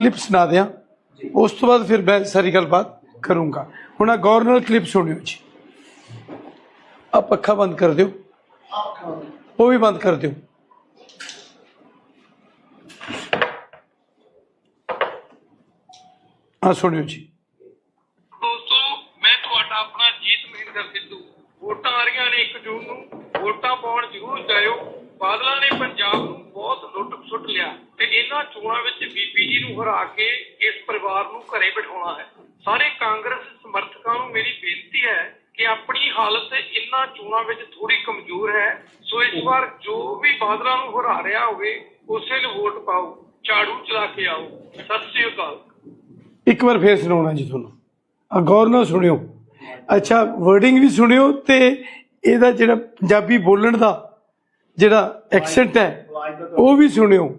Clip ਸੁਣਾ ਦਿਆਂ। ਉਸ ਤੋਂ ਬਾਅਦ ਫਿਰ ਮੈਂ ਸਾਰੀ ਗੱਲਬਾਤ ਕਰੂੰਗਾ। ਹੁਣ ਆ ਗਵਰਨਰ ਕਲਿੱਪ ਸੁਣਿਓ ਜੀ। ਆ ਪੱਖਾ ਬੰਦ ਕਰ ਦਿਓ। ਉਹ ਵੀ ਬੰਦ ਕਰ ਦਿਓ। ਆ ਸੁਣਿਓ ਜੀ। ਦੋਸਤੋ ਮੈਂ ਤੁਹਾਡਾ ਆਪਣਾ ਜੀਤ ਮਹਿੰਦਰ ਸਿੱਧੂ। ਵੋਟਾਂ ਆ ਰਹੀਆਂ ਨੇ 1 ਜੂਨ ਨੂੰ। ਵੋਟਾਂ ਪਾਉਣ ਜ਼ਰੂਰ ਜਾਇਓ। ਬਾਦਲਾਂ ਨੇ ਪੰਜਾਬ ਨੂੰ ਬਹੁਤ ਲੁੱਟ ਸੁੱਟ ਲਿਆ ਤੇ ਇਹਨਾਂ ਚੋਣਾਂ ਵਿੱਚ ਬੀਬੀ ਜੀ ਨੂੰ ਹਰਾ ਕੇ ਇਸ ਪਰਿਵਾਰ ਨੂੰ ਘਰੇ ਬਿਠਾਉਣਾ ਹੈ। ਸਾਰੇ ਕਾਂਗਰਸ ਸਮਰਥਕਾਂ ਨੂੰ ਮੇਰੀ ਬੇਨਤੀ ਹੈ ਕਿ ਆਪਣੀ ਹਾਲਤ ਇਹਨਾਂ ਚੋਣਾਂ ਵਿੱਚ ਥੋੜੀ ਕਮਜ਼ੋਰ ਹੈ। ਸੋ ਇਸ ਵਾਰ ਜੋ ਵੀ ਬਾਦਲਾਂ ਨੂੰ ਹਰਾ ਰਿਹਾ ਹੋਵੇ, ਉਸੇ ਨੂੰ ਵੋਟ ਪਾਓ। ਝਾੜੂ ਚਲਾ ਕੇ ਆਓ। ਸਤਿ ਸ੍ਰੀ ਅਕਾਲ। ਇੱਕ ਵਾਰ ਫੇਰ ਸੁਣਾਉਣਾ ਜੀ ਤੁਹਾਨੂੰ। ਆ ਗੌਰ ਨਾਲ ਸੁਣਿਓ। ਅੱਛਾ ਵਰਡਿੰਗ ਵੀ ਸੁਣਿਓ ਤੇ ਇਹਦਾ ਜਿਹੜਾ ਪੰਜਾਬੀ ਬੋਲਣ ਦਾ ਜਿਹੜਾ ਐਕਸੈਂਟ ਹੈ, ਉਹ ਵੀ ਸੁਣਿਓ।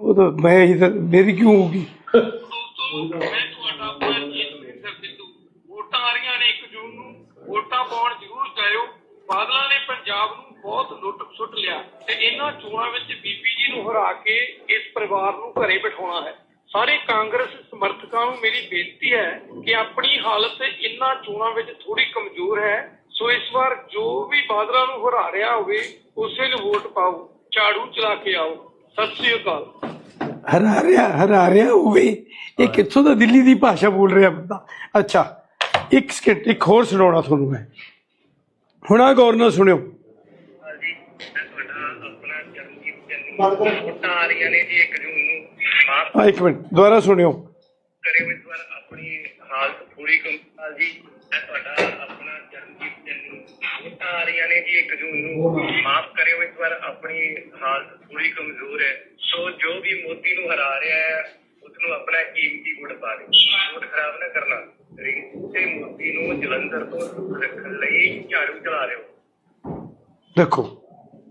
ਉਹ ਤਾਂ ਮੈਂ ਹੀ ਤਾਂ, ਮੇਰੀ ਕਿਉਂ ਹੋਊਗੀ? ਮੈਂ ਤੁਹਾਡਾ ਆਪਣਾ ਜੀਤ ਮਹਿੰਦਰ ਸਿੱਧੂ। ਵੋਟਾਂ ਆ ਰਹੀਆਂ ਨੇ 1 ਜੂਨ ਨੂੰ। ਵੋਟਾਂ ਪਾਉਣ ਜ਼ਰੂਰ ਜਾਇਓ। ਬਾਦਲਾਂ ਨੇ ਪੰਜਾਬ ਨੂੰ ਬਹੁਤ ਲੁੱਟ ਸੁੱਟ ਲਿਆ ਤੇ ਇਹਨਾਂ ਚੋਣਾਂ ਵਿੱਚ ਬੀਬੀ ਜੀ ਨੂੰ ਹਰਾ ਕੇ ਇਸ ਪਰਿਵਾਰ ਨੂੰ ਘਰੇ ਬਿਠਾਉਣਾ ਹੈ। ਸਾਰੇ ਕਾਂਗਰਸ ਸਮਰਥਕਾਂ ਨੂੰ ਮੇਰੀ ਬੇਨਤੀ ਹੈ ਕਿ ਆਪਣੀ ਹਾਲਤ ਇਹਨਾਂ ਚੋਣਾਂ ਵਿੱਚ ਥੋੜੀ ਕਮਜ਼ੋਰ ਹੈ। ਸੋ ਇਸ ਵਾਰ ਜੋ ਵੀ ਬਾਦਲਾਂ ਨੂੰ ਹਰਾ ਰਿਹਾ ਹੋਵੇ, ਉਸੇ ਨੂੰ ਵੋਟ ਪਾਓ। ਝਾੜੂ ਚਲਾ ਕੇ ਆਓ। ਸਤਿ ਸ੍ਰੀ ਅਕਾਲ। ਹਰਾ ਰਿਹਾ ਹਰਾ ਰਿਹਾ ਹੋਵੇ। ਇਹ ਕਿੱਥੋਂ ਦਾ ਦਿੱਲੀ ਦੀ ਭਾਸ਼ਾ ਬੋਲ ਰਿਹਾ ਬੰਦਾ? ਅੱਛਾ ਇੱਕ ਸਕਿੰਟ ਇੱਕ ਹੋਰ ਸੁਣਾਉਣਾ ਤੁਹਾਨੂੰ ਮੈਂ। ਹੁਣ ਆ ਗੌਰ ਨਾਲ ਸੁਣਿਓ। ਜੀ ਮੈਂ ਤੁਹਾਡਾ ਆਪਣਾ ਚਰਨਜੀਤ ਚੰਨੀ ਵੋਟਾਂ ਆ ਰਹੀਆਂ ਨੇ ਜੀ 1 ਜੂਨ ਨੂੰ। ਮਾਫ ਆ ਇੱਕ ਮਿੰਟ ਦੁਬਾਰਾ ਸੁਣਿਓ। ਕਰਿਓ ਇਸ ਵਾਰ ਆਪਣੀ ਹਾਲਤ ਪੂਰੀ ਕੰਪਾਲ ਜੀ। ਮੈਂ ਤੁਹਾਡਾ ਆਪਣਾ ਵੋਟਾਂ ਆ ਰਹੀਆਂ ਨੇ ਜੀ 1 ਜੂਨ ਨੂੰ। ਮਾਫ ਕਰਿਓ ਇਸ ਵਾਰ ਆਪਣੀ ਹਾਲਤ ਪੂਰੀ ਕਮਜ਼ੋਰ ਹੈ। ਵੀ ਮੋਦੀ ਨੂੰ ਹਰਾ ਰਿਹਾ ਹੈ ਉਸ ਨੂੰ ਆਪਣਾ ਕੀਮਤੀ ਵੋਟ ਪਾ ਦਿਓ। ਵੋਟ ਖਰਾਬ ਨਾ ਕਰਨਾ। ਰਿੰਕੂ ਤੇ ਮੋਦੀ ਨੂੰ ਜਲੰਧਰ ਤੋਂ ਰੱਖਣ ਲਈ ਝਾੜੂ ਚਲਾ ਰਹੇ ਹੋ। ਦੇਖੋ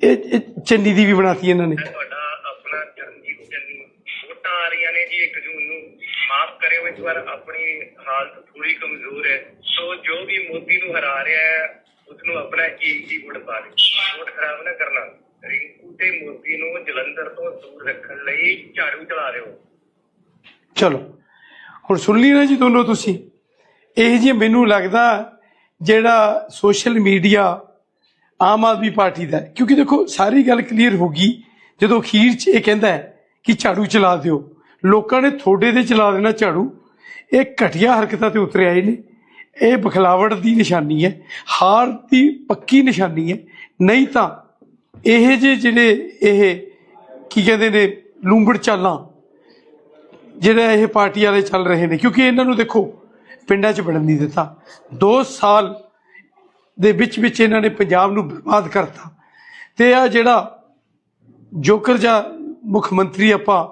ਇਹ ਚੰਨੀ ਦੀ ਵੀ ਬਣਾਤੀ ਇਹਨਾਂ ਨੇ। ਤੁਹਾਡਾ ਆਪਣਾ ਚਰਨਜੀਤ ਚੰਨੀ। ਵੋਟਾਂ ਆ ਰਹੀਆਂ ਨੇ ਜੀ 1 ਜੂਨ ਨੂੰ। ਮਾਫ ਕਰਿਓ ਇਸ ਵਾਰ ਆਪਣੀ ਹਾਲਤ ਥੋੜੀ ਕਮਜ਼ੋਰ ਹੈ। ਸੋ ਜੋ ਵੀ ਮੋਦੀ ਨੂੰ ਹਰਾ ਰਿਹਾ ਹੈ ਉਸ ਨੂੰ ਆਪਣਾ ਕੀਮਤੀ ਵੋਟ ਪਾ ਦਿਓ। ਵੋਟ ਖਰਾਬ ਨਾ ਕਰਨਾ। ਰਿੰਕੂ ਤੇ ਮੋਦੀ ਨੂੰ ਜਲੰਧਰ ਤੋਂ ਦੂਰ ਰੱਖਣ ਲਈ ਝਾੜੂ ਚਲਾ ਰਹੇ ਹੋ। ਚਲੋ, ਹੁਣ ਸੁਣ ਲਈ ਨਾ ਜੀ ਦੋਨੋਂ ਤੁਸੀਂ। ਇਹ ਜੀ ਮੈਨੂੰ ਲੱਗਦਾ ਜਿਹੜਾ social media Aam Aadmi party ਦਾ ਕਿਉਂਕਿ ਦੇਖੋ, ਸਾਰੀ ਗੱਲ ਕਲੀਅਰ ਹੋ ਗਈ ਜਦੋਂ ਅਖੀਰ 'ਚ ਇਹ ਕਹਿੰਦਾ ਹੈ ਕਿ ਝਾੜੂ ਚਲਾ ਦਿਓ। ਲੋਕਾਂ ਨੇ ਥੋੜੇ ਦੇ ਚਲਾ ਦੇਣਾ ਝਾੜੂ। ਇਹ ਘਟੀਆ ਹਰਕਤਾਂ ਤੇ ਉਤਰ ਆਏ ਨੇ ਇਹ ਬਖਲਾਵਟ ਦੀ ਨਿਸ਼ਾਨੀ ਹੈ। ਹਾਰ ਦੀ ਪੱਕੀ ਨਿਸ਼ਾਨੀ ਹੈ। ਨਹੀਂ ਤਾਂ ਇਹ ਜਿਹੇ ਜਿਹੜੇ ਇਹ ਕੀ ਕਹਿੰਦੇ ਨੇ ਲੂੰਬੜ ਚਾਲਾਂ ਜਿਹੜਾ ਇਹ ਪਾਰਟੀ ਵਾਲੇ ਚੱਲ ਰਹੇ ਨੇ, ਕਿਉਂਕਿ ਇਹਨਾਂ ਨੂੰ ਦੇਖੋ ਪਿੰਡਾਂ 'ਚ ਵੜਨ ਨਹੀਂ ਦਿੱਤਾ। 2 ਸਾਲ ਦੇ ਵਿੱਚ ਵਿੱਚ ਇਹਨਾਂ ਨੇ ਪੰਜਾਬ ਨੂੰ ਬਰਬਾਦ ਕਰਤਾ। ਤੇ ਆ ਜਿਹੜਾ ਜੋਕਰ ਜਾਂ ਮੁੱਖ ਮੰਤਰੀ ਆਪਾਂ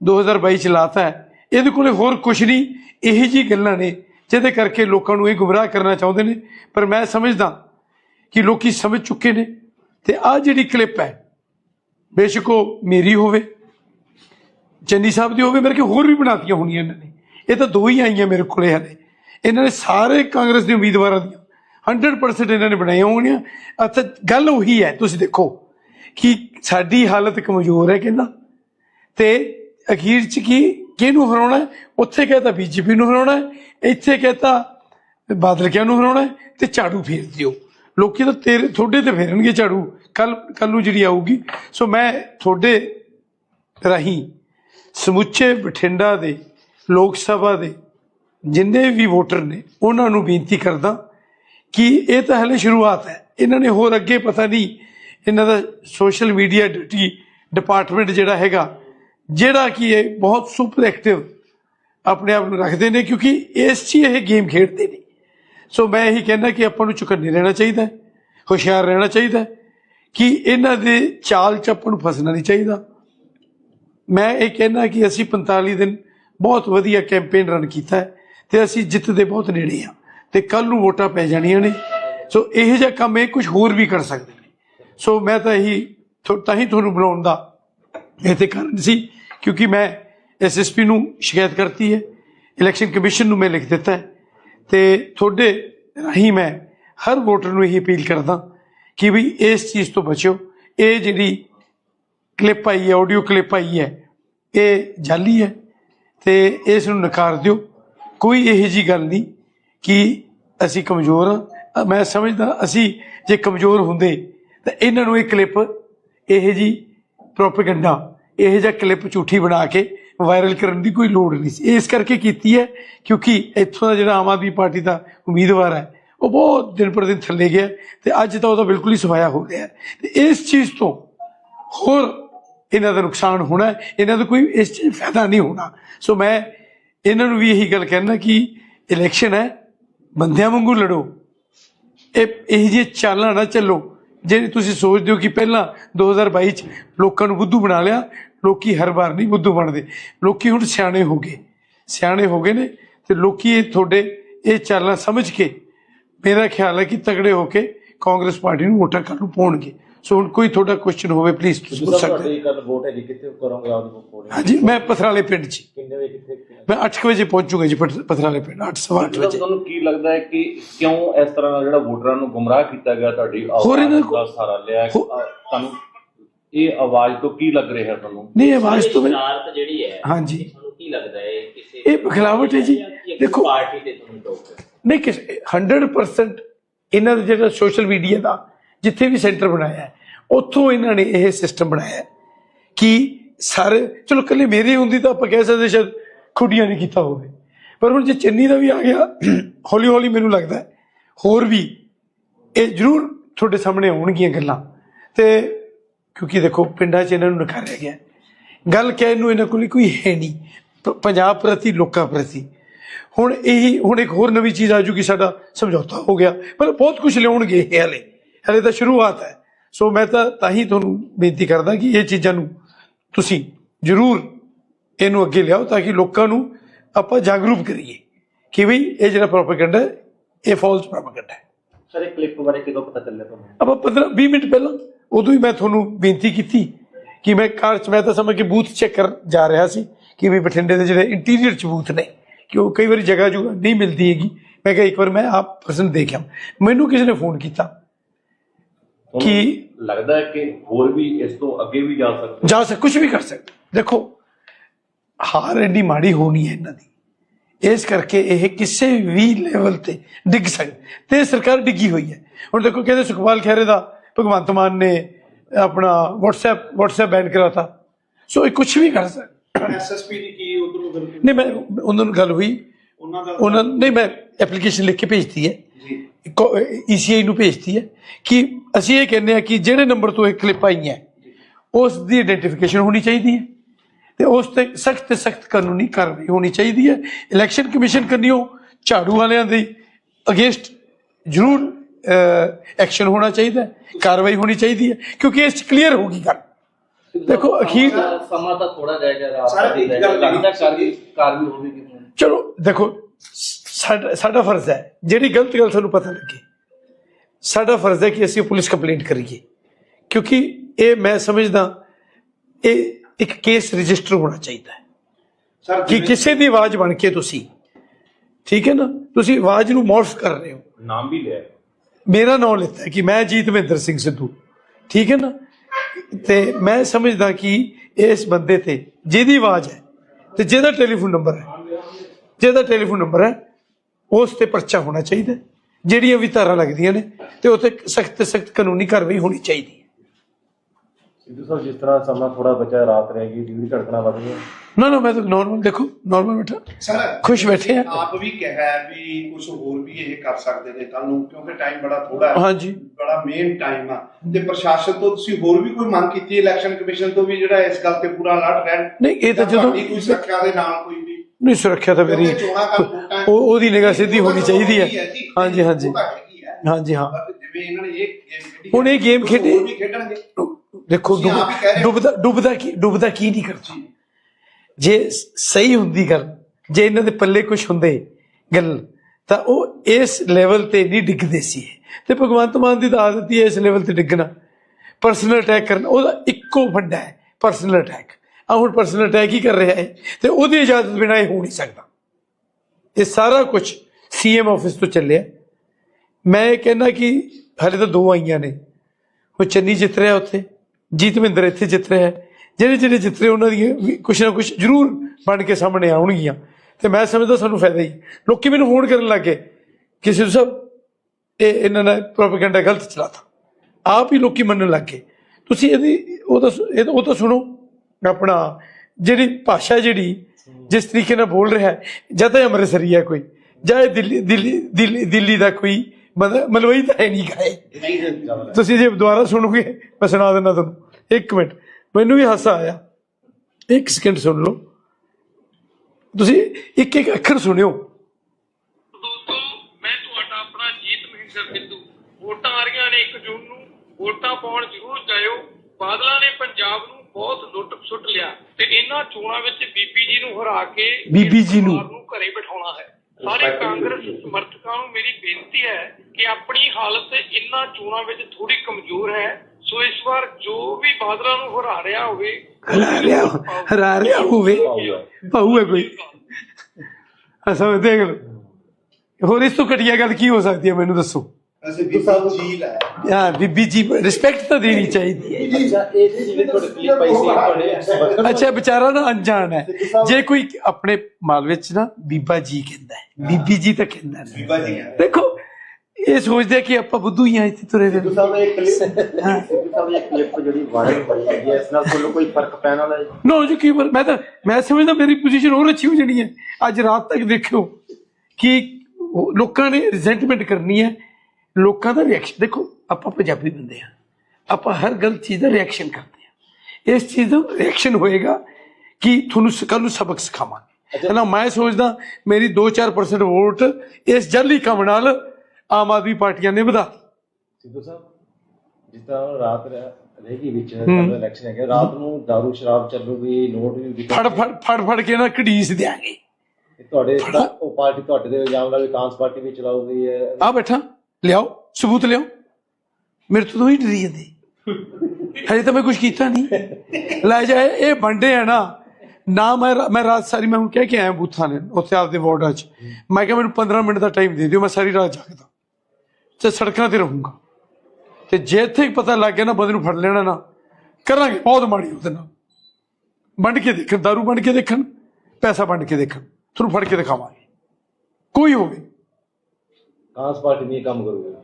2022 ਚ ਲਾਤਾ ਹੈ, ਇਹਦੇ ਕੋਲੇ ਹੋਰ ਕੁਝ ਨਹੀਂ। ਇਹੀ ਜੀ ਗੱਲਾਂ ਨੇ ਜਿਹਦੇ ਕਰਕੇ ਲੋਕਾਂ ਨੂੰ ਇਹ ਗੁੰਮਰਾਹ ਕਰਨਾ ਚਾਹੁੰਦੇ ਨੇ। ਪਰ ਮੈਂ ਸਮਝਦਾ ਕਿ ਲੋਕੀ ਸਮਝ ਚੁੱਕੇ ਨੇ। ਤੇ ਆ ਜਿਹੜੀ ਕਲਿੱਪ ਹੈ ਬੇਸ਼ੱਕ ਉਹ ਮੇਰੀ ਹੋਵੇ ਚੰਨੀ ਸਾਹਿਬ ਦੀ ਹੋਵੇ ਮੇਰੇ ਕੋਲ ਹੋਰ ਵੀ ਬਣਾਤੀਆਂ ਹੋਣੀਆਂ ਇਹਨਾਂ ਨੇ। ਇਹ ਤਾਂ ਦੋ ਹੀ ਆਈਆਂ ਮੇਰੇ ਕੋਲੇ ਹਲੇ। ਇਹਨਾਂ ਨੇ ਸਾਰੇ ਕਾਂਗਰਸ ਦੇ ਉਮੀਦਵਾਰਾਂ ਦੀਆਂ। 100% ਇਹਨਾਂ ਨੇ ਬਣਾਈਆਂ ਹੋਣੀਆਂ। ਅੱਛਾ ਗੱਲ ਉਹੀ ਹੈ ਤੁਸੀਂ ਦੇਖੋ ਕਿ ਸਾਡੀ ਹਾਲਤ ਕਮਜ਼ੋਰ ਹੈ ਕਹਿੰਦਾ। ਤੇ ਅਖੀਰ ਚ ਕੀ ਕਿਹਨੂੰ ਹਰਾਉਣਾ ਹੈ? ਉੱਥੇ ਕਹਤਾ ਬੀਜੇਪੀ ਨੂੰ ਹਰਾਉਣਾ ਹੈ, ਇੱਥੇ ਕਹਤਾ ਬਾਦਲ ਕਿਆਂ ਨੂੰ ਹਰਾਉਣਾ ਹੈ ਤੇ ਝਾੜੂ ਫੇਰ ਦਿਓ। ਲੋਕੀ ਤਾਂ ਤੇਰੇ, ਤੁਹਾਡੇ ਤੇ ਫੇਰਨਗੇ ਝਾੜੂ। ਕੱਲ ਕੱਲ ਨੂੰ ਜਿਹੜੀ ਆਊਗੀ। ਸੋ ਮੈਂ ਤੁਹਾਡੇ ਰਾਹੀਂ ਸਮੁੱਚੇ ਬਠਿੰਡਾ ਦੇ, ਲੋਕ ਸਭਾ ਦੇ ਜਿੰਨੇ ਵੀ ਵੋਟਰ ਨੇ, ਉਹਨਾਂ ਨੂੰ ਬੇਨਤੀ ਕਰਦਾ ਕਿ ਇਹ ਤਾਂ ਹਲੇ ਸ਼ੁਰੂਆਤ ਹੈ। ਇਹਨਾਂ ਨੇ ਹੋਰ ਅੱਗੇ ਪਤਾ ਨਹੀਂ, ਇਹਨਾਂ ਦਾ ਸੋਸ਼ਲ ਮੀਡੀਆ ਡਿਊਟੀ ਡਿਪਾਰਟਮੈਂਟ ਜਿਹੜਾ ਹੈਗਾ, ਜਿਹੜਾ ਕਿ ਇਹ ਬਹੁਤ ਸੁਪਰ ਐਕਟਿਵ ਆਪਣੇ ਆਪ ਨੂੰ ਰੱਖਦੇ ਨੇ, ਕਿਉਂਕਿ ਇਸ 'ਚ ਹੀ ਇਹ ਗੇਮ ਖੇਡਦੇ ਨੇ। ਸੋ ਮੈਂ ਇਹੀ ਕਹਿੰਦਾ ਕਿ ਆਪਾਂ ਨੂੰ ਚੁਕੰਨੇ ਰਹਿਣਾ ਚਾਹੀਦਾ ਹੈ, ਹੁਸ਼ਿਆਰ ਰਹਿਣਾ ਚਾਹੀਦਾ ਹੈ, ਕਿ ਇਹਨਾਂ ਦੇ ਚਾਲ 'ਚ ਆਪਾਂ ਨੂੰ ਫਸਣਾ ਨਹੀਂ ਚਾਹੀਦਾ। ਮੈਂ ਇਹ ਕਹਿੰਦਾ ਕਿ ਅਸੀਂ 45 ਦਿਨ ਬਹੁਤ ਵਧੀਆ ਕੈਂਪੇਨ ਰਨ ਕੀਤਾ ਹੈ ਤੇ ਅਸੀਂ ਜਿੱਤ ਦੇ ਬਹੁਤ ਨੇੜੇ ਆ ਤੇ ਕੱਲ ਨੂੰ ਵੋਟਾਂ ਪੈ ਜਾਣੀਆਂ ਨੇ। ਸੋ ਇਹੋ ਜਿਹਾ ਕੰਮ ਇਹ ਕੁਝ ਹੋਰ ਵੀ ਕਰ ਸਕਦੇ ਨੇ। ਸੋ ਮੈਂ ਤਾਂ ਇਹੀ ਤਾਂ ਹੀ ਤੁਹਾਨੂੰ ਬੁਲਾਉਣ ਦਾ ਇਹ ਤੇ ਕਾਰਨ ਸੀ, ਕਿਉਂਕਿ ਮੈਂ ਐਸਐਸਪੀ ਨੂੰ ਸ਼ਿਕਾਇਤ ਕਰਤੀ ਹੈ, ਇਲੈਕਸ਼ਨ ਕਮਿਸ਼ਨ ਨੂੰ ਮੈਂ ਲਿਖ ਦਿੱਤਾ ਹੈ। ਤੇ ਤੁਹਾਡੇ ਰਾਹੀਂ ਮੈਂ ਹਰ ਵੋਟਰ ਨੂੰ ਇਹ ਅਪੀਲ ਕਰਦਾ ਕਿ ਵੀ ਇਸ ਚੀਜ਼ ਤੋਂ ਬਚਿਓ। ਇਹ ਜਿਹੜੀ ਕਲਿੱਪ ਆਈ ਹੈ ਆਡੀਓ ਕਲਿੱਪ ਆਈ ਹੈ, ਇਹ ਜਾਲੀ ਹੈ ਤੇ ਇਸ ਨੂੰ ਨਕਾਰ ਦਿਓ। ਕੋਈ ਇਹੋ ਜੀ ਗੱਲ ਨਹੀਂ ਕਿ ਅਸੀਂ ਕਮਜ਼ੋਰ ਹਾਂ। ਮੈਂ ਸਮਝਦਾ ਅਸੀਂ ਜੇ ਕਮਜ਼ੋਰ ਹੁੰਦੇ ਤਾਂ ਇਹਨਾਂ ਨੂੰ ਇਹ ਕਲਿੱਪ, ਇਹੋ ਜੀ ਪ੍ਰੋਪੇਗੈਂਡਾ, ਇਹੋ ਜਿਹਾ ਕਲਿੱਪ ਝੂਠੀ ਬਣਾ ਕੇ ਵਾਇਰਲ ਕਰਨ ਦੀ ਕੋਈ ਲੋੜ ਨਹੀਂ ਸੀ। ਇਸ ਕਰਕੇ ਕੀਤੀ ਹੈ, ਕਿਉਂਕਿ ਇੱਥੋਂ ਦਾ ਜਿਹੜਾ ਆਮ ਆਦਮੀ ਪਾਰਟੀ ਦਾ ਉਮੀਦਵਾਰ ਹੈ, ਉਹ ਬਹੁਤ ਦਿਨ ਪਰ ਦਿਨ ਥੱਲੇ ਗਿਆ ਤੇ ਅੱਜ ਤਾਂ ਉਹਦਾ ਬਿਲਕੁਲ ਹੀ ਸਫਾਇਆ ਹੋ ਗਿਆ ਹੈ। ਤੇ ਇਸ ਚੀਜ਼ ਤੋਂ ਹੋਰ ਇਹਨਾਂ ਦਾ ਨੁਕਸਾਨ ਹੋਣਾ ਇਹਨਾਂ ਦਾ ਕੋਈ ਇਸ ਚੀਜ਼ ਫਾਇਦਾ ਨਹੀਂ ਹੋਣਾ। ਸੋ ਮੈਂ ਇਹਨਾਂ ਨੂੰ ਵੀ ਇਹੀ ਗੱਲ ਕਹਿਣਾ ਕਿ ਇਲੈਕਸ਼ਨ ਹੈ, ਬੰਦਿਆਂ ਵਾਂਗੂ ਲੜੋ। ਇਹ ਇਹ ਜਿਹੇ ਚਾਲਾਂ ਨਾ ਚੱਲੋ। ਜਿਹੜੇ ਤੁਸੀਂ ਸੋਚਦੇ ਹੋ ਕਿ ਪਹਿਲਾਂ 2022 ਚ ਲੋਕਾਂ ਨੂੰ ਬੁੱਧੂ ਬਣਾ ਲਿਆ, ਲੋਕੀ ਹਰ ਵਾਰ ਨਹੀਂ ਬੁੱਧੂ ਬਣਦੇ। ਲੋਕੀ ਹੁਣ ਸਿਆਣੇ ਹੋ ਗਏ। ਸਿਆਣੇ ਹੋ ਗਏ ਨੇ ਤੇ ਲੋਕੀ ਇਹ ਤੁਹਾਡੇ ਇਹ ਚਾਲਾਂ ਸਮਝ ਕੇ ਮੇਰਾ ਖਿਆਲ ਹੈ ਕਿ ਤਗੜੇ ਹੋ ਕੇ ਕਾਂਗਰਸ ਪਾਰਟੀ ਨੂੰ ਵੋਟਾਂ ਕੱਲ੍ਹ ਨੂੰ ਪਾਉਣਗੇ। ਸੋ ਹੁਣ ਕੋਈ ਤੁਹਾਡਾ ਕੁਐਸਚਨ ਹੋਵੇ ਪਲੀਜ਼ ਤੁਸੀਂ ਪੁੱਛ ਸਕਦੇ ਤੁਹਾਡੀ ਕੱਲ ਵੋਟ ਹੈ ਜੀ ਕਿੱਥੇ ਕਰੋਗੇ ਆਪਦੀ ਵੋਟ ਹਾਂਜੀ ਮੈਂ ਪਥਰਾਲੇ ਪਿੰਡ 'ਚ। ਕਿੰਨੇ ਵਜੇ ਕਿੱਥੇ ਮੈਂ 8 ਵਜੇ ਪਹੁੰਚੂਗਾ ਜੀ ਪਥ- ਪਥਰਾਲੇ ਪਿੰਡ 8 ਸਵਾ ਅੱਠ ਮਤਲਬ ਵਜੇ। ਤੁਹਾਨੂੰ ਕੀ ਲੱਗਦਾ ਹੈ ਕਿ ਕਿਉਂ ਇਸ ਤਰ੍ਹਾਂ ਦਾ ਜਿਹੜਾ ਵੋਟਰਾਂ ਨੂੰ ਗੁੰਮਰਾਹ ਕੀਤਾ ਗਿਆ ਤੁਹਾਡੀ ਆਵਾਜ਼ ਕੋਲ- ਦਾ ਸਹਾਰਾ ਲਿਆ ਹੋ- ਤੁਹਾਨੂੰ ਇਹ ਆਵਾਜ਼ ਤੋਂ ਕੀ ਲੱਗ ਰਿਹਾ ਤੁਹਾਨੂੰ? ਨਹੀਂ ਆਵਾਜ਼ ਤੋਂ ਮੈਂ ਸ਼ਰਾਰਤ ਜਿਹੜੀ ਹੈ ਹਾਂਜੀ। ਤੁਹਾਨੂੰ ਕੀ ਲੱਗਦਾ ਹੈ ਇਹ ਕਿਸੇ ਇਹ ਬਖਲਾਵਟ ਹੈ ਜੀ। ਦੇਖੋ- ਪਾਰਟੀ ਤੇ ਤੁਹਾਨੂੰ ਟੋਕ ਨਹੀਂ ਕਿ 100% ਇਹਨਾਂ ਦਾ ਜਿਹੜਾ ਸੋਸ਼ਲ ਮੀਡੀਆ ਦਾ ਜਿੱਥੇ ਵੀ ਸੈਂਟਰ ਬਣਾਇਆ ਉੱਥੋਂ ਇਹਨਾਂ ਨੇ ਇਹ ਸਿਸਟਮ ਬਣਾਇਆ ਕਿ ਸਾਰੇ, ਚਲੋ ਕੱਲੇ ਮੇਰੇ ਹੁੰਦੀ ਤਾਂ ਆਪਾਂ ਕਹਿ ਸਕਦੇ ਸ਼ਾਇਦ ਖੁੱਡੀਆਂ ਨਹੀਂ ਕੀਤਾ ਹੋਵੇ। ਪਰ ਹੁਣ ਜੇ ਚੰਨੀ ਦਾ ਵੀ ਆ ਗਿਆ, ਹੌਲੀ ਹੌਲੀ ਮੈਨੂੰ ਲੱਗਦਾ ਹੋਰ ਵੀ ਇਹ ਜ਼ਰੂਰ ਤੁਹਾਡੇ ਸਾਹਮਣੇ ਆਉਣਗੀਆਂ ਗੱਲਾਂ। ਤੇ ਕਿਉਂਕਿ ਦੇਖੋ, ਪਿੰਡਾਂ 'ਚ ਇਹਨਾਂ ਨੂੰ ਨਕਾਰਿਆ ਗਿਆ ਗੱਲ ਕਹਿਣ ਨੂੰ ਇਹਨਾਂ ਕੋਲ ਕੋਈ ਹੈ ਨਹੀਂ। ਪੰਜਾਬ ਪ੍ਰਤੀ, ਲੋਕਾਂ ਪ੍ਰਤੀ। ਹੁਣ ਇਹੀ ਹੁਣ ਇੱਕ ਹੋਰ ਨਵੀਂ ਚੀਜ਼ ਆ ਜੂਗੀ ਸਾਡਾ ਸਮਝੌਤਾ ਹੋ ਗਿਆ। ਪਰ ਬਹੁਤ ਕੁਝ ਲਿਆਉਣਗੇ ਇਹ ਹਲੇ। ਹਲੇ ਤਾਂ ਸ਼ੁਰੂਆਤ ਹੈ। ਸੋ ਮੈਂ ਤਾਂ ਤਾਂ ਹੀ ਤੁਹਾਨੂੰ ਬੇਨਤੀ ਕਰਦਾ ਕਿ ਇਹ ਚੀਜ਼ਾਂ ਨੂੰ ਤੁਸੀਂ ਜ਼ਰੂਰ ਇਹਨੂੰ ਅੱਗੇ ਲਿਆਓ ਤਾਂ ਕਿ ਲੋਕਾਂ ਨੂੰ ਆਪਾਂ ਜਾਗਰੂਕ ਕਰੀਏ ਕਿ ਵੀ ਇਹ ਜਿਹੜਾ ਪ੍ਰੋਪਗੈਂਡਾ ਹੈ ਇਹ ਫਾਲਸ ਪ੍ਰੋਪਗੈਂਡਾ ਹੈ। ਸਰ ਇਹ ਕਲਿੱਪ ਬਾਰੇ ਕਿਦੋਂ ਪਤਾ ਚੱਲਿਆ ਤੁਹਾਨੂੰ? ਆਪਾਂ 15 20 ਮਿੰਟ ਪਹਿਲਾਂ ਉਦੋਂ ਹੀ ਮੈਂ ਤੁਹਾਨੂੰ ਬੇਨਤੀ ਕੀਤੀ ਕਿ ਮੈਂ ਕਾਰ ਚ ਮੈਂ ਤਾਂ ਸਮਝ ਕੇ ਬੂਥ ਚੈੱਕ ਕਰ ਜਾ ਰਿਹਾ ਸੀ ਕਿ ਵੀ ਬਠਿੰਡੇ ਦੇ ਜਿਹੜੇ ਇੰਟੀਰੀਅਰ ਚ ਬੂਥ ਨੇ ਕਿ ਉਹ ਕਈ ਵਾਰੀ ਜਗ੍ਹਾ ਜੁਗਾ ਨਹੀਂ ਮਿਲਦੀ ਹੈਗੀ। ਮੈਂ ਕਿਹਾ ਇੱਕ ਵਾਰ ਮੈਂ ਆਪ ਪਰਸਨ ਦੇਖਿਆ। ਮੈਨੂੰ ਕਿਸੇ ਨੇ ਫੋਨ ਕੀਤਾ ਕੀ- ਲੱਗਦਾ ਹੈ ਕਿ ਹੋਰ ਵੀ ਇਸ ਤੋਂ ਅੱਗੇ ਵੀ ਜਾ ਸਕਦੇ ਜਾ ਸਕ ਕੁਝ ਵੀ ਕਰ ਸਕਦੇ। ਦੇਖੋ ਹਾਰ ਐਡੀ ਮਾੜੀ ਹੋਣੀ ਹੈ ਇਹਨਾਂ ਦੀ। ਇਸ ਕਰਕੇ ਇਹ ਕਿਸੇ ਵੀ ਲੈਵਲ ਤੇ ਡਿੱਗ ਸਕਦੀ। ਤੇ ਸਰਕਾਰ ਡਿੱਗੀ ਹੋਈ ਹੈ। ਹੁਣ ਦੇਖੋ ਕਹਿੰਦੇ ਸੁਖਪਾਲ ਖਹਿਰੇ ਦਾ ਭਗਵੰਤ ਮਾਨ ਨੇ ਆਪਣਾ WhatsApp WhatsApp ਬੈਨ ਕਰਾਤਾ। ਸੋ ਇਹ ਕੁਝ ਵੀ ਕਰ ਸਕਦਾ। ਐਸਐਸਪੀ ਦੀ ਕੀ ਉਧਰੋਂ ਗੱਲ ਨਹੀਂ ਮੈਂ ਉਹਨਾਂ ਨਾਲ ਗੱਲ ਹੋਈ। ਉਹਨਾਂ ਦਾ ਉਹਨਾਂ ਨਹੀਂ ਮੈਂ ਐਪਲੀਕੇਸ਼ਨ ਲਿਖ ਕੇ ਭੇਜਤੀ ਹੈ। ਜੀ। ਈਸੀਆਈ ਨੂੰ ਭੇਜਤੀ ਹੈ ਕਿ ਅਸੀਂ ਇਹ ਕਹਿੰਦੇ ਆ ਕਿ ਜਿਹੜੇ ਨੰਬਰ ਤੋਂ ਇਹ ਕਲਿੱਪ ਆਈਆਂ ਉਸ ਦੀ ਆਇਡੈਂਟੀਫਿਕੇਸ਼ਨ ਹੋਣੀ ਚਾਹੀਦੀ ਹੈ ਤੇ ਉਸ ਤੇ ਸਖਤ ਤੇ ਸਖਤ ਕਾਨੂੰਨੀ ਕਾਰਵਾਈ ਹੋਣੀ ਚਾਹੀਦੀ ਹੈ। ਇਲੈਕਸ਼ਨ ਕਮਿਸ਼ਨ ਕਰਨੀਓ ਝਾੜੂ ਵਾਲਿਆਂ ਦੀ ਅਗੇਂਸਟ ਜ਼ਰੂਰ ਐਕਸ਼ਨ ਹੋਣਾ ਚਾਹੀਦਾ ਹੈ ਕਾਰਵਾਈ ਹੋਣੀ ਚਾਹੀਦੀ ਹੈ ਕਿਉਂਕਿ ਇਸ ਚ ਕਲੀਅਰ ਹੋਗੀ ਗੱਲ। ਦੇਖੋ ਅਖੀਰ ਸਮਾਂ ਤਾਂ ਥੋੜਾ ਰਹਿ ਗਿਆ ਰਾਤ ਸਾਰਾ ਦਾ। ਲੱਗਦਾ ਨਹੀਂ। ਕਰ ਕਾਰ ਵੀ ਹੋਵੇਗੀ। ਚਲੋ ਦੇਖੋ ਸਾਡਾ ਸਾਡਾ ਫਰਜ਼ ਹੈ ਜਿਹੜੀ ਗਲਤ ਗੱਲ ਸਾਨੂੰ ਪਤਾ ਲੱਗੇ ਸਾਡਾ ਫਰਜ਼ ਹੈ ਕਿ ਅਸੀਂ ਪੁਲਿਸ ਕੰਪਲੇਂਟ ਕਰੀਏ ਕਿਉਂਕਿ ਇਹ ਮੈਂ ਸਮਝਦਾ ਇਹ ਇੱਕ ਕੇਸ ਰਜਿਸਟਰ ਹੋਣਾ ਚਾਹੀਦਾ ਹੈ ਸਰ ਕਿ ਕਿਸੇ ਦੀ ਆਵਾਜ਼ ਬਣ ਕੇ ਤੁਸੀਂ ਠੀਕ ਹੈ ਨਾ ਤੁਸੀਂ ਆਵਾਜ਼ ਨੂੰ ਮੋਰਫ ਕਰ ਰਹੇ ਹੋ ਨਾਮ ਵੀ ਲਿਆ ਮੇਰਾ ਨਾਮ ਲਿੱਤਾ ਕਿ ਮੈਂ ਜੀਤ ਮਹਿੰਦਰ ਸਿੰਘ ਸਿੱਧੂ ਠੀਕ ਹੈ ਨਾ ਤੇ ਮੈਂ ਸਮਝਦਾ ਕਿ ਇਸ ਬੰਦੇ ਤੇ ਜਿਹਦੀ ਆਵਾਜ਼ ਹੈ ਤੇ ਜਿਹਦਾ ਟੈਲੀਫੋਨ ਨੰਬਰ ਹੈ, ਜਿਹਦਾ ਟੈਲੀਫੋਨ ਨੰਬਰ ਹੈ, ਉਸ ਤੇ ਪਰਚਾ ਹੋਣਾ ਚਾਹੀਦਾ ਜਿਹੜੀਆਂ ਵੀ ਧਾਰਾਂ ਲੱਗਦੀਆਂ ਨੇ ਤੇ ਉੱਤੇ ਸਖਤ ਸਖਤ ਕਾਨੂੰਨੀ ਕਾਰਵਾਈ ਹੋਣੀ ਚਾਹੀਦੀ ਸਿੱਧੂ ਸਾਹਿਬ ਜਿਸ ਤਰ੍ਹਾਂ ਸਮਾਂ ਥੋੜਾ ਬਚਾ ਰਾਤ ਰਹਿ ਗਈ ਦੀ ਧੜਕਣਾ ਵਧ ਗਈ ਨਾ ਨਾ ਮੈਂ ਤਾਂ ਨਾਰਮਲ ਦੇਖੋ ਨਾਰਮਲ ਬੈਠਾ। ਸਰ ਖੁਸ਼ ਬੈਠੇ ਆ। ਆਪ ਵੀ ਕਿਹਾ ਹੈ ਵੀ ਕੁਝ ਹੋਰ ਵੀ ਇਹ ਕਰ ਸਕਦੇ ਨੇ ਕੱਲ ਨੂੰ ਕਿਉਂਕਿ ਟਾਈਮ ਬੜਾ ਥੋੜਾ ਹੈ। ਹਾਂਜੀ। ਬੜਾ ਮੇਨ ਟਾਈਮ ਆ। ਤੇ ਪ੍ਰਸ਼ਾਸਨ ਤੋਂ ਤੁਸੀਂ ਹੋਰ ਵੀ ਕੋਈ ਮੰਗ ਕੀਤੀ ਇਲੈਕਸ਼ਨ ਕਮਿਸ਼ਨ ਤੋਂ ਵੀ ਜਿਹੜਾ ਇਸ ਗੱਲ ਤੇ ਪੂਰਾ ਅਲਰਟ ਰਹਿਣ? ਨਹੀਂ ਇਹ ਤਾਂ ਜਾਂ ਜਦੋਂ ਤੁਹਾਡੀ ਕੋਈ ਸੁਰੱਖਿਆ ਦੇ ਨਾਲ ਕੋਈ ਵੀ? ਨਹੀਂ ਸੁਰੱਖਿਆ ਤਾਂ ਮੇਰੀ ਕਿਉਂਕਿ ਚੋਣਾਂ ਕੱਲ੍ਹ ਵੋਟਾਂ ਹੈ। ਉਹ ਉਹਦੀ ਨਿਗਾਹ ਸਿੱਧੀ ਹੋਣੀ ਚਾਹੀਦੀ ਹੈ। ਜੀ, ਹਾਂਜੀ ਹਾਂਜੀ। ਉਹ ਤਾਂ ਹੈਗੀ ਹੈ। ਹਾਂਜੀ ਹਾਂ। ਪਰ ਜਿਵੇਂ ਇਹਨਾਂ ਨੇ ਇਹ ਗੇਮ ਖੇਡੀ ਹੁਣ ਇਹ game ਖੇਡੀ- ਹੋਰ ਵੀ ਖੇਡਣਗੇ? ਦੇਖੋ। ਡੁੱਬਦਾ ਡੁੱਬਦਾ ਕੀ ਡੁੱਬਦਾ ਕੀ ਨਹੀਂ ਕਰਦਾ। ਜੇ। ਸਹੀ ਹੁੰਦੀ ਗੱਲ ਜੇ ਇਹਨਾਂ ਦੇ ਪੱਲੇ ਕੁਝ ਹੁੰਦੇ ਗੱਲ ਤਾਂ ਉਹ ਇਸ ਲੈਵਲ ਤੇ ਨਹੀਂ ਡਿੱਗਦੇ ਸੀ। ਤੇ ਭਗਵੰਤ ਮਾਨ ਦੀ ਤਾਂ ਆਦਤ ਹੀ ਇਸ ਲੈਵਲ ਤੇ ਡਿੱਗਣਾ। ਪਰਸਨਲ ਅਟੈਕ ਕਰਨਾ ਉਹਦਾ ਇੱਕੋ ਫੰਡਾ ਹੈ ਪਰਸਨਲ ਅਟੈਕ ਆ ਹੁਣ ਪਰਸਨਲ ਅਟੈਕ ਹੀ ਕਰ ਰਿਹਾ ਹੈ ਤੇ ਉਹਦੀ ਇਜਾਜ਼ਤ ਬਿਨਾਂ ਇਹ ਹੋ ਨਹੀਂ ਸਕਦਾ। ਇਹ ਸਾਰਾ ਕੁਝ ਸੀਐਮ ਆਫਿਸ ਤੋਂ ਚੱਲਿਆ। ਮੈਂ ਇਹ ਕਹਿੰਦਾ ਕਿ ਹਲੇ ਤਾਂ ਦੋ ਆਈਆਂ ਨੇ। ਉਹ ਚੰਨੀ ਜਿੱਤ ਰਿਹਾ ਉੱਥੇ। ਜੀਤ ਮਹਿੰਦਰ ਇੱਥੇ ਜਿੱਤ ਰਿਹਾ ਹੈ। ਜਿਹੜੇ ਜਿਹੜੇ ਜਿੱਤਰੇ ਉਹਨਾਂ ਦੀਆਂ ਵੀ ਕੁਛ ਨਾ ਕੁਛ ਜ਼ਰੂਰ ਬਣ ਕੇ ਸਾਹਮਣੇ ਆਉਣਗੀਆਂ। ਤੇ ਮੈਂ ਸਮਝਦਾ ਸਾਨੂੰ ਫਾਇਦਾ ਹੀ। ਲੋਕੀ ਮੈਨੂੰ ਫੋਨ ਕਰਨ ਲੱਗੇ ਕਿ ਸਿਰ ਸਾਹਿਬ, ਇਹ ਇਹਨਾਂ ਨੇ ਪ੍ਰੋਪਗੈਂਡਾ ਗਲਤ ਚਲਾਤਾ। ਆਪ ਹੀ ਲੋਕੀ ਮੰਨਣ ਲੱਗੇ। ਤੁਸੀਂ ਇਹਦੀ, ਉਹ ਤਾਂ ਸੁ- ਇਹ ਉਹ ਤਾਂ ਸੁਣੋ। ਆਪਣਾ ਜਿਹੜੀ ਭਾਸ਼ਾ ਜਿਹੜੀ ਜਿਸ ਤਰੀਕੇ ਨਾਲ ਬੋਲ ਰਿਹਾ ਹੈ, ਜਾਂ ਤਾਂ ਇਹ ਅੰਮ੍ਰਿਤਸਰੀ ਹੈ ਕੋਈ, ਜਾਂ ਇਹ ਦਿੱਲੀ ਦਿੱਲੀ ਦਿੱਲੀ ਦਿੱਲੀ ਦਾ ਕੋਈ ਮਤਲਬ ਮਲਵਈ ਤਾਂ ਹੈ ਨਹੀਂ ਗਾਏ ਤੁਸੀਂ ਜੇ ਦੁਬਾਰਾ ਸੁਣੋਗੇ ਮੈਂ ਸੁਣਾ ਦਿੰਦਾ ਤੁਹਾਨੂੰ। ਇੱਕ ਮਿੰਟ। ਮੈਨੂੰ ਵੀ ਹਾਸਾ ਆਇਆ। ਇੱਕ ਸਕਿੰਟ ਸੁਣ ਲਓ। ਤੁਸੀਂ ਇੱਕ ਇੱਕ ਅੱਖਰ ਸੁਣਿਓ। ਦੋਸਤੋ ਮੈਂ ਤੁਹਾਡਾ ਆਪਣਾ ਜੀਤ ਮਹਿੰਦਰ ਸਿੱਧੂ। ਵੋਟਾਂ ਆ ਰਹੀਆਂ ਨੇ 1 ਜੂਨ ਨੂੰ। ਵੋਟਾਂ ਪਾਉਣ ਜ਼ਰੂਰ ਜਾਇਓ। ਬਾਦਲਾਂ ਨੇ ਪੰਜਾਬ ਨੂੰ ਬਹੁਤ ਲੁੱਟ ਸੁੱਟ ਲਿਆ। ਤੇ ਇਹਨਾਂ ਚੋਣਾਂ ਵਿੱਚ ਬੀਬੀ ਜੀ ਨੂੰ ਹਰਾ ਕੇ ਬੀਬੀ ਜੀ ਨੂੰ ਘਰੇ ਬਿਠਾਉਣਾ ਹੈ। ਸਾਰੇ ਕਾਂਗਰਸ ਸਮਰਥਕਾਂ ਨੂੰ ਮੇਰੀ ਬੇਨਤੀ ਹੈ ਕਿ ਆਪਣੀ ਹਾਲਤ ਇਹਨਾਂ ਚੋਣਾਂ ਵਿੱਚ ਥੋੜੀ ਕਮਜ਼ੋਰ ਹੈ। ਸੋ ਇਸ ਵਾਰ ਜੋ ਵੀ ਬਾਦਲਾਂ ਨੂੰ ਹਰਾ ਰਿਹਾ ਹੋਵੇ ਹਰਾ ਰਿਹਾ ਹਰਾ ਰਿਹਾ ਹੋਵੇ ਹੈ ਕੋਈ। ਅਸਾਂ ਦੇਖ ਲਓ। ਹੋਰ ਇਸ ਤੋਂ ਘਟੀਆ ਗੱਲ ਕੀ ਹੋ ਸਕਦੀ ਹੈ ਮੈਨੂੰ ਦੱਸੋ? ਅਸੀਂ ਵੀ ਝੀਲ ਹੈ। ਯਾਰ ਬੀਬੀ ਜੀ ਰਿਸਪੈਕਟ ਤਾਂ ਦੇਣੀ ਚਾਹੀਦੀ ਹੈ। ਅੱਛਾ ਇਹ ਜਿਵੇਂ ਤੁਹਾਡੇ ਕਲਿੱਪ ਆਈ ਸੀ ਤੁਹਾਡੇ ਅੱਛਾ ਵਿਚਾਰਾ ਨਾ ਅਣਜਾਣ ਹੈ। ਜੇ ਕੋਈ ਆਪਣੇ ਮਾਲ ਵਿੱਚ ਨਾ ਬੀਬਾ ਜੀ ਕਹਿੰਦਾ ਹੈ ਬੀਬੀ ਜੀ ਤਾਂ ਕਹਿੰਦਾ ਨਹੀਂ। ਬੀਬਾ ਜੀ ਹੈ ਦੇਖੋ ਇਹ ਸੋਚਦੇ ਆ ਕਿ ਆਪਾਂ ਬੁੱਧੂ ਹੀ ਆ ਇੱਥੇ ਤੁਰੇ ਸਿੱਧੂ ਫਿਰਦੇ ਸਾਹਿਬ ਇਹ ਕਲਿੱਪ ਸਿੱਧੂ ਸਾਹਿਬ ਇਹ ਕਲਿੱਪ ਜਿਹੜੀ ਵਾਇਰਲ ਹੋਈ ਹੈਗੀ ਹੈ ਇਸ ਨਾਲ ਤੁਹਾਨੂੰ ਕੋਈ ਫ਼ਰਕ ਪੈਣ ਵਾਲਾ ਹੈ? ਨੋ ਜੀ ਕੀ ਪਰ ਮੈਂ ਤਾਂ ਮੈਂ ਸਮਝਦਾ ਮੇਰੀ ਪੋਜੀਸ਼ਨ ਹੋਰ ਅੱਛੀ ਹੋ ਜਾਣੀ ਹੈ। ਅੱਜ ਰਾਤ ਤੱਕ ਦੇਖਿਓ ਕਿ ਲੋਕਾਂ ਨੇ ਰਿਜ਼ੈਂਟਮੈਂਟ ਕਰਨੀ ਹੈ ਲੋਕਾਂ ਦਾ ਰਿਐਕਸ਼ਨ ਦੇਖੋ ਆਪਾਂ ਪੰਜਾਬੀ ਬੰਦੇ ਆ ਆਪਾਂ ਹਰ ਗਲਤ ਚੀਜ਼ ਦਾ ਰਿਐਕਸ਼ਨ ਕਰਦੇ ਆ ਇਸ ਚੀਜ਼ ਦਾ ਰਿਐਕਸ਼ਨ ਹੋਏਗਾ ਕਿ ਤੁਹਾਨੂੰ ਕੱਲ ਨੂੰ ਸਬਕ ਸਿਖਾਵਾਂਗੇ। ਨਾ ਮੈਂ ਸੋਚਦਾ ਮੇਰੀ 2-4% ਵੋਟ ਇਸ ਜਲਦੀ ਕੰਮ ਨਾਲ ਆਮ ਆਦਮੀ ਪਾਰਟੀਆਂ ਨੇ ਵਧਾ। ਸਿੱਧੂ ਸਾਹਿਬ ਜਿਸ ਤਰ੍ਹਾਂ ਰਾਤ ਰਹਿ- ਰਹੇਗੀ ਵਿੱਚ ਇਲੈਕਸ਼ਨ ਹੈਗਾ ਰਾਤ ਨੂੰ दारू ਸ਼ਰਾਬ ਚੱਲੂਗੀ ਨੋਟ ਵੀ। ਫੜ ਫੜ ਫੜ ਫੜ ਕੇ ਨਾ ਘੜੀਸ ਦਿਆਂਗੇ। ਤੇ ਤੁਹਾਡੇ ਉਹ ਪਾਰਟੀ ਤੁਹਾਡੇ ਦੇ ਇਲਜ਼ਾਮ ਨਾਲ ਵੀ ਕਾਂਗਰਸ ਪਾਰਟੀ ਵੀ ਚਲਾਉਗੀ ਹੈ ਆ ਬੈਠਾ। ਲਿਆਓ, ਸਬੂਤ ਲਿਆਓ। ਮੇਰੇ ਤੋਂ ਤਾਂ ਹੀ ਡਰੀ ਜਾਂਦੇ। ਹਜੇ ਤਾਂ ਮੈਂ ਕੁਝ ਕੀਤਾ ਨਹੀਂ। ਲੈ ਜਾਏ ਇਹ ਇਹ ਬੰਡੇ ਆ ਨਾ। ਨਾ ਮੈਂ ਮੈਂ ਰਾਤ ਸਾਰੀ ਮੈਂ ਹੁਣ ਕਹਿ ਕੇ ਆਇਆ ਬੂਥਾਂ ਨੇ ਉੱਥੇ ਆਪਦੇ ਵਾਰਡਾਂ 'ਚ। ਮੈਂ ਕਿਹਾ ਮੈਨੂੰ 15 ਮਿੰਟ ਦਾ ਟਾਈਮ ਦੇ ਦਿਓ, ਮੈਂ ਸਾਰੀ ਰਾਤ ਜਾਗਦਾ ਤੇ ਸੜਕਾਂ ਤੇ ਰਹੂੰਗਾ। ਤੇ ਜੇ ਇੱਥੇ ਪਤਾ ਲੱਗ ਗਿਆ ਨਾ, ਬੰਦੇ ਨੂੰ ਫੜ ਲੈਣਾ ਨਾ, ਕਰਾਂਗੇ ਬਹੁਤ ਮਾੜੀ ਉਹਦੇ ਨਾਲ। ਵੰਡ ਕੇ ਦੇਖਣ, ਦਾਰੂ ਵੰਡ ਕੇ ਦੇਖਣ, ਪੈਸਾ ਵੰਡ ਕੇ ਦੇਖਣ, ਤੁਹਾਨੂੰ ਫੜ ਕੇ ਦਿਖਾਵਾਂਗੇ। ਕੋਈ ਹੋਵੇ। ਕਾਂਗਰਸ ਪਾਰਟੀ ਨਹੀਂ ਇਹ ਕੰਮ ਕਰੂਗੀ।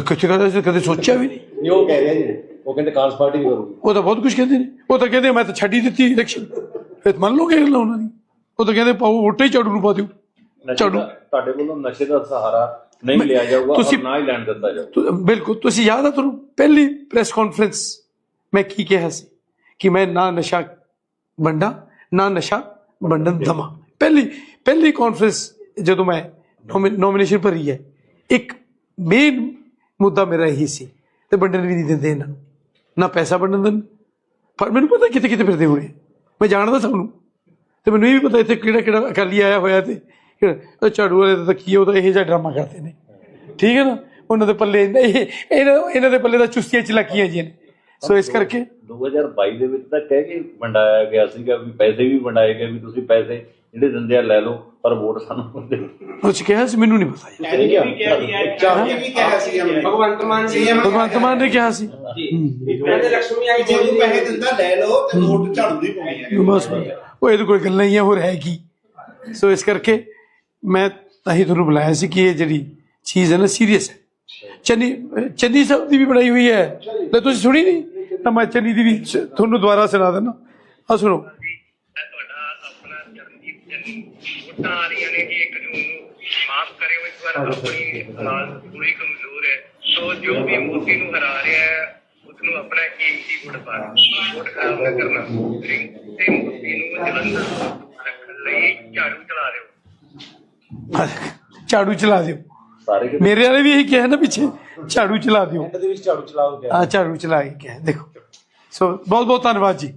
ਕਿੱਥੇ ਕਦੇ ਕਦੇ ਸੋਚਿਆ ਵੀ ਨਹੀਂ? ਨਹੀਂ ਉਹ ਕਹਿ ਰਿਹਾ ਜੀ। ਉਹ ਕਹਿੰਦੇ ਕਾਂਗਰਸ ਪਾਰਟੀ ਵੀ ਕਰੂਗੀ। ਉਹ ਤਾਂ ਬਹੁਤ ਕੁਝ ਕਹਿੰਦੇ ਨੇ। ਉਹ ਤਾਂ ਕਹਿੰਦੇ ਮੈਂ ਤਾਂ ਛੱਡ ਦਿੱਤੀ ਇਲੈਕਸ਼ਨ ਫਿਰ ਮੰਨ ਲਓਗੇ ਗੱਲ ਉਹਨਾਂ ਦੀ? ਉਹ ਤਾਂ ਕਹਿੰਦੇ ਪਾਓ ਵੋਟੇ ਝਾੜੂ ਨੂੰ ਪਾ ਦਿਓ। ਨਸ਼ੇ ਝਾੜੂ। ਦਾ ਤੁਹਾਡੇ ਵੱਲੋਂ ਨਸ਼ੇ ਦਾ ਸਹਾਰਾ ਨਹੀਂ ਲਿਆ ਜਾਊਗਾ ਤੁਸੀਂ- ਨਾ ਹੀ ਲੈਣ ਦਿੱਤਾ ਜਾਊਗਾ। ਤੁ- ਬਿਲਕੁਲ। ਤੁਸੀਂ ਯਾਦ ਆ ਤੁਹਾਨੂੰ? ਪਹਿਲੀ ਪ੍ਰੈਸ ਕਾਨਫਰੰਸ ਮੈਂ ਕੀ ਕਿਹਾ ਸੀ? ਕਿ ਮੈਂ ਨਾ ਨਸ਼ਾ ਵੰਡਾ ਨਾ ਨਸ਼ਾ ਵੰਡਣ ਦਵਾਂ। ਪਹਿਲੀ ਪਹਿਲੀ ਕਾਨਫਰੰਸ ਜਦੋਂ ਮੈਂ ਨੋਮੀਨੇਸ਼ਨ ਭਰੀ ਹੈ ਇੱਕ ਮੇਨ ਮੁੱਦਾ ਮੇਰਾ ਇਹੀ ਸੀ ਤੇ ਵੰਡਣ ਵੀ ਨਹੀਂ ਦਿੰਦੇ ਇਹਨਾਂ ਨੂੰ ਨਾ ਪੈਸਾ ਵੰਡਣ ਦਿੰਦੇ ਪਰ ਮੈਨੂੰ ਪਤਾ ਕਿਤੇ ਕਿਤੇ ਫਿਰਦੇ ਹੋਣੇ ਮੈਂ ਜਾਣਦਾ ਸਭ ਨੂੰ। ਤੇ ਮੈਨੂੰ ਇਹ ਵੀ ਪਤਾ ਇੱਥੇ ਕਿਹੜਾ ਕਿਹੜਾ ਅਕਾਲੀ ਆਇਆ ਹੋਇਆ ਤੇ ਉਹ ਝਾੜੂ ਵਾਲੇ ਦਾ ਤਾਂ ਕੀ ਆ, ਉਹ ਤਾਂ ਇਹ ਜਿਹਾ ਡਰਾਮਾ ਕਰਦੇ ਨੇ। ਠੀਕ ਹੈ ਨਾ? ਉਹਨਾਂ ਦੇ ਪੱਲੇ ਇਹ ਇਹਨਾਂ ਇਹਨਾਂ ਦੇ ਪੱਲੇ ਦਾ ਚੁਸਤੀਆਂ ਚਲਾਕੀਆਂ ਜੀਆਂ ਨੇ। ਸੋ ਇਸ ਕਰਕੇ 2022 ਦੇ ਵਿੱਚ ਤਾਂ ਕਹਿ ਕੇ ਵੰਡਾਇਆ ਗਿਆ ਸੀਗਾ ਵੀ ਪੈਸੇ ਵੀ ਵੰਡਾਏ ਗਏ ਵੀ ਤੁਸੀਂ ਪੈਸੇ ਜਿਹੜੇ ਦਿੰਦੇ ਆ ਲੈ ਲਓ ਪਰ ਵੋਟ ਸਾਨੂੰ ਦਿਓ। ਉਹ ਚ ਕਿਹਾ ਸੀ ਮੈਨੂੰ ਨਹੀਂ ਪਤਾ ਜੀ। ਇਹ ਵੀ ਕਿਹਾ ਸੀ। ਹਮਨੇ ਭਗਵੰਤ ਮਾਨ ਜੀ। ਭਗਵੰਤ ਮਾਨ ਨੇ ਕਿਹਾ ਸੀ। ਕਹਿੰਦੇ ਲక్ష్ਮੀ ਆਈ ਜੇ ਤੂੰ ਪੈਸੇ ਦਿੰਦਾ ਲੈ ਲਓ ਤੇ ਨੋਟ ਝਾੜੂ ਦੀ ਪਾਉਣੀ ਹੈ ਬਸ ਉਹ ਇਹਦੇ ਕੋਲ ਗੱਲਾਂ ਹੀ ਆ ਹੋਰ ਹੈ ਕੀ? ਸੋ ਇਸ ਕਰਕੇ ਮੈਂ ਤਾਂ ਹੀ ਤੁਹਾਨੂੰ ਬੁਲਾਇਆ ਸੀ ਕਿ ਇਹ ਜਿਹੜੀ ਚੀਜ਼ ਹੈ ਨਾ ਸੀਰੀਅਸ ਹੈ। ਚੰਨੀ ਚੰਨੀ ਸਾਹਿਬ ਦੀ ਵੀ ਬਣਾਈ ਹੋਈ ਹੈ। ਲੈ ਤੁਸੀਂ ਸੁਣੀ ਨਹੀਂ? ਤਾਂ ਮੈਂ ਚੰਨੀ ਦੀ ਵੀ ਤੁਹਾਨੂੰ ਦੁਬਾਰਾ ਸੁਣਾ ਦਿੰਦਾ। ਆ ਸੁਣੋ ਮੈਂ ਤੁਹਾਡਾ ਆਪਣਾ ਚਰਨਜੀਤ ਚੰਨੀ ਵੋਟਾਂ ਆ ਰਹੀਆਂ ਨੇ ਜੀ 1 ਜੂਨ ਨੂੰ ਮਾਫ ਕਰਿਓ ਇਸ ਵਾਰ ਆਪਣੀ ਹਾਲਤ ਪੂਰੀ ਕਮਜ਼ੋਰ ਹੈ। ਸੋ ਜੋ ਵੀ ਮੋਦੀ ਨੂੰ ਹਰਾ ਰਿਹਾ ਹੈ ਉਸ ਨੂੰ ਆਪਣਾ ਕੀਮਤੀ ਵੋਟ ਪਾ ਵੋਟ ਖਰਾਬ ਨਾ ਕਰਨਾ। ਤੇ ਮੋਦੀ ਨੂੰ ਜਲੰਧਰ ਰੱਖਣ ਲਈ ਝਾੜੂ ਚਲਾ ਦਿਓ। ਝਾੜੂ ਚਲਾ ਦਿਓ। ਸਾਰੇ ਕਿਤੇ ਮੇਰੇ ਵਾਲੇ ਵੀ ਇਹੀ ਕਿਹਾ ਨਾ ਪਿੱਛੇ ਝਾੜੂ ਚਲਾ ਦਿਓ। ਦੇ ਵਿੱਚ ਝਾੜੂ ਆ ਝਾੜੂ ਚਲਾ ਕੇ ਕਿਹਾ। ਦੇਖੋ। ਸੋ ਬਹੁਤ ਬਹੁਤ ਧੰਨਵਾਦ ਜੀ।